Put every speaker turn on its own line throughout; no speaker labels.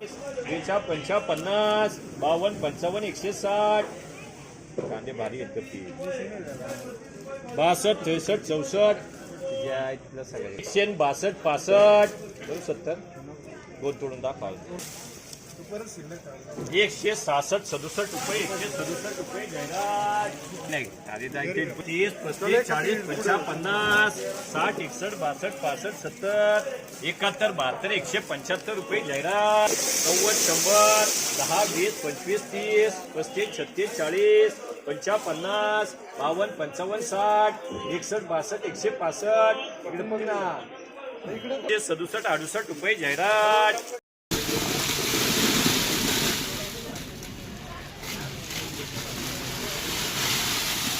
बेचा पंचा पन्नास बावन्न पंचावन्न एकशे साठ. कांदे भारी आहेत कपी बासष्ट त्रेसष्ट चौसष्ट. एकशे बासष्ट पासष्ट. दोन सत्तर. दोन तोडून दाखवा. एकशे सहासष्ट सदुसष्ट रुपये एकशे सदुसष्ट रुपये जाहिरात तीस पस्तीस चाळीस पंचा पन्नास साठ एकसष्ट बासष्ट पासष्ट सत्तर एकाहत्तर बहात्तर एकशे पंच्याहत्तर रुपये जाहिरात नव्वद शंभर दहा वीस पंचवीस तीस पस्तीस छत्तीस चाळीस पंचा पन्नास बावन्न पंचावन्न साठ एकसष्ट बासष्ट एकशे पासष्ट. इकडे बघ ना. सदुसष्ट अडुसष्ट रुपये जाहिरात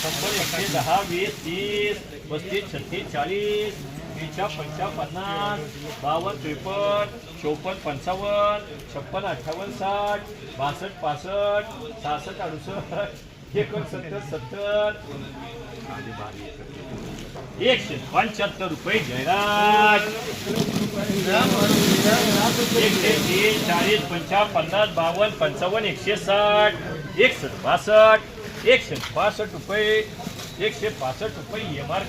शंभर एकशे दहा वीस तीस पस्तीस छत्तीस चाळीस तीनशे पंचा पन्नास बावन्न त्रेपन्न चौपन्न पंचावन्न छप्पन अठ्ठावन्न साठ बासष्ट पासष्ट सहासष्ट अडुसष्ट एकोणसत्तर सत्तर. एकशे पंच्याहत्तर रुपये जयराज. एकशे तीस चाळीस पंचा पन्नास बावन्न पंचावन्न एकशे साठ एकसष्ट बासष्ट. एकशे पासष्ट रुपये एकशे पासष्ट रुपये एम आर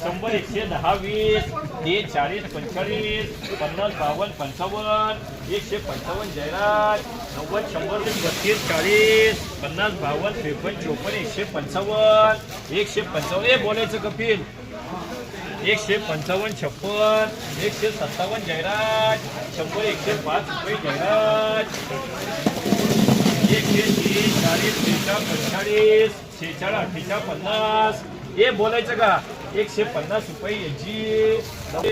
शंभर एकशे दहा वीस तीन चाळीस पंचेचाळीस पन्नास बावन्न पंचावन्न एकशे पंचावन्न जयराज नव्वद शंभर बत्तीस चाळीस पन्नास बावन्न त्रेपन्न चोपन्न एकशे पंचावन्न एकशे पंचावन्न. हे बोलायचं कपिल. एकशे पंचावन्न छप्पन एकशे सत्तावन्न जयराज शंभर एकशे पाच रुपये जयराज. चाळीस पंचेचाळीस शेहेचाळीस अठ्ठेचाळीस पन्नास. हे बोलायचं का? एकशे पन्नास रुपये याची.